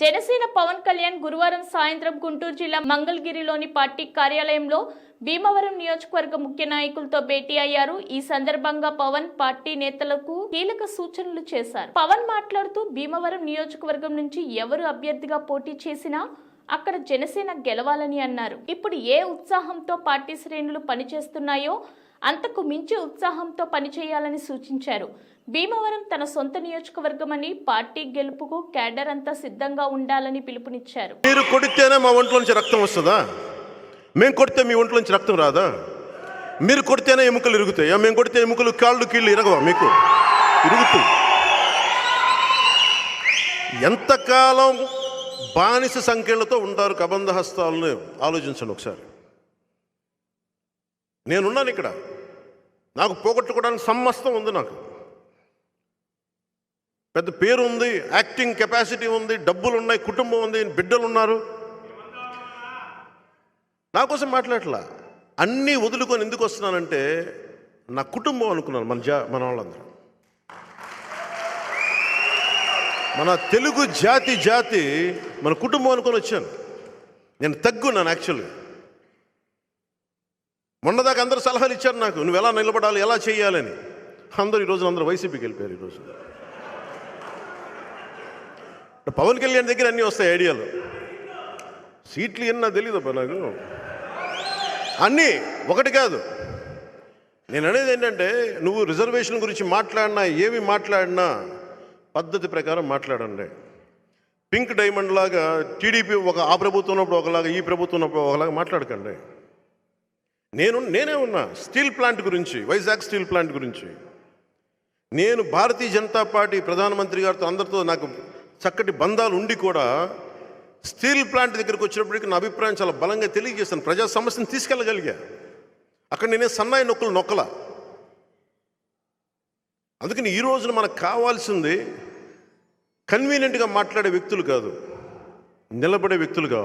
జనసేన పవన్ కళ్యాణ్ గురువారం సాయంత్రం గుంటూరు జిల్లా మంగళగిరిలోని పార్టీ కార్యాలయంలో భీమవరం నియోజకవర్గ ముఖ్య నాయకులతో భేటీ అయ్యారు. ఈ సందర్భంగా పవన్ పార్టీ నేతలకు కీలక సూచనలు చేశారు. పవన్ మాట్లాడుతూ భీమవరం నియోజకవర్గం నుంచి ఎవరు అభ్యర్థిగా పోటీ చేసినా అక్కడ జనసేన గెలవాలని అన్నారు. ఇప్పుడు ఏ ఉత్సాహంతో పార్టీ శ్రేణులు పనిచేస్తున్నాయో అంతకు మించి ఉత్సాహంతో పనిచేయాలని సూచించారు. భీమవరం తన సొంత నియోజకవర్గమని పార్టీ గెలుపుకు కేడర్ అంతా సిద్ధంగా ఉండాలని పిలుపునిచ్చారు. మీరు కొడితేనే మా ఒంట్లోంచి రక్తం వస్తుందా? మేము కొడితే మీ ఒంట్లో నుంచి రక్తం రాదా? మీరు కొడితేనే ఎముకలు ఇరుగుతాయా? మేము కొడితే ఎముకలు కాళ్ళు కీళ్ళు ఇరగవా మీకు? ఇరుగుతాయి. ఎంతకాలం బానిస సంఖ్యలతో ఉంటారు కబంధ హస్తాలను ఆలోచించండి ఒకసారి. నేనున్నాను ఇక్కడ. నాకు పోగొట్టుకోవడానికి సమస్తం ఉంది నాకు. పెద్ద పేరు ఉంది యాక్టింగ్ కెపాసిటీ ఉంది డబ్బులు ఉన్నాయి కుటుంబం ఉంది బిడ్డలు ఉన్నారు. నా కోసం మాట్లాడలా అన్నీ వదులుకొని ఎందుకు వస్తున్నానంటే నా కుటుంబం అనుకున్నాను మన జా మన వాళ్ళందరూ. మన తెలుగు జాతి జాతి మన కుటుంబం అనుకొని వచ్చాను. నేను తగ్గున్నాను యాక్చువల్గా మొన్నదాకా అందరు సలహాలు ఇచ్చారు నాకు. నువ్వు ఎలా నిలబడాలి ఎలా చేయాలని. అందరూ ఈరోజు అందరూ వైసీపీకి వెళ్ళిపోయారు ఈరోజు పవన్ కళ్యాణ్ దగ్గర అన్నీ వస్తాయి ఐడియాలు. సీట్లు ఎన్నా తెలియదబ్బా నాకు. అన్నీ ఒకటి కాదు. నేను అనేది ఏంటంటే నువ్వు రిజర్వేషన్ గురించి మాట్లాడినా ఏమి మాట్లాడినా పద్ధతి ప్రకారం మాట్లాడండి. పింక్ డైమండ్ లాగా టీడీపీ ఒక ఆ ప్రభుత్వం ఉన్నప్పుడు ఒకలాగా ఈ ప్రభుత్వం ఉన్నప్పుడు ఒకలాగా మాట్లాడకండి. నేను నేనే ఉన్నా. స్టీల్ ప్లాంట్ గురించి వైజాగ్ స్టీల్ ప్లాంట్ గురించి. నేను భారతీయ జనతా పార్టీ ప్రధానమంత్రి గారితో అందరితో నాకు చక్కటి బంధాలు ఉండి కూడా స్టీల్ ప్లాంట్ దగ్గరికి వచ్చినప్పటికీ నా అభిప్రాయం చాలా బలంగా తెలియజేస్తాను ప్రజా సమస్యను తీసుకెళ్ళగలిగా. అక్కడ నేనే సన్నాయి నొక్కలు నొక్కల. అందుకని ఈ రోజున మనకు కావాల్సింది కన్వీనియంట్గా మాట్లాడే వ్యక్తులు కాదు నిలబడే వ్యక్తులు కావాలి.